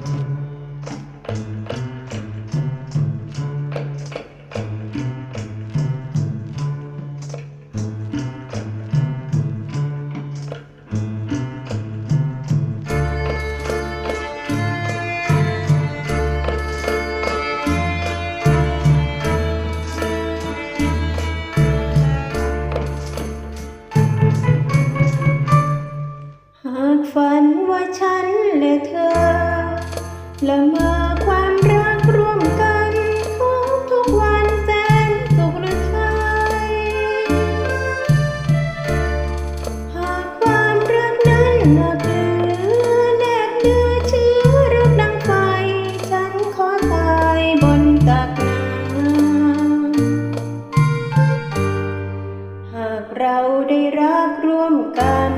ห ละเมอความรักร่วมกัน ทุกทุกวันแสนสุขหรือไทยหากความรักนั้นหนักเหลือแนบเนื้อเชื้อรักดังไฟ ฉันขอตายบนตักน้ำหากเราได้รักร่วมกัน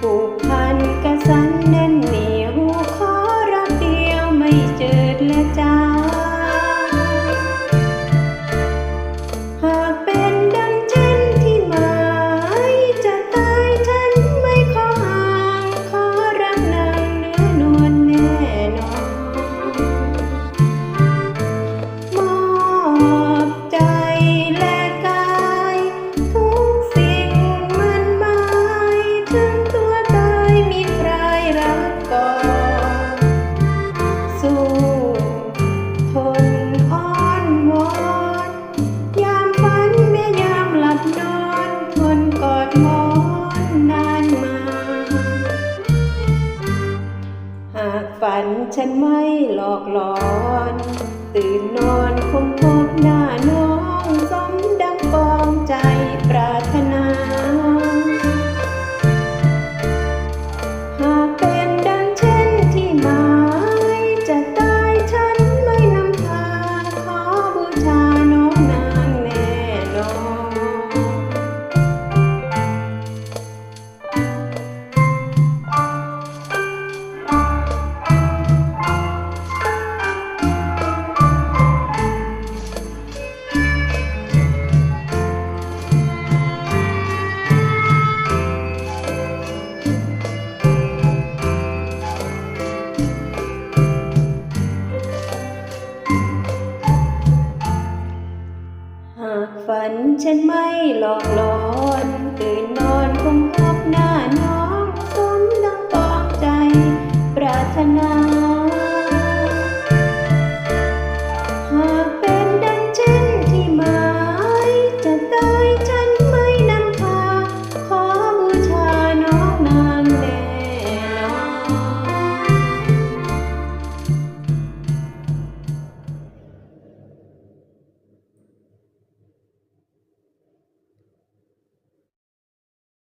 ผูกพันกระสันแน ดีย ฉันไม่หลอกหลอน ตื่นนอน ฝันฉันไม่หลอกหลอน ตื่นนอน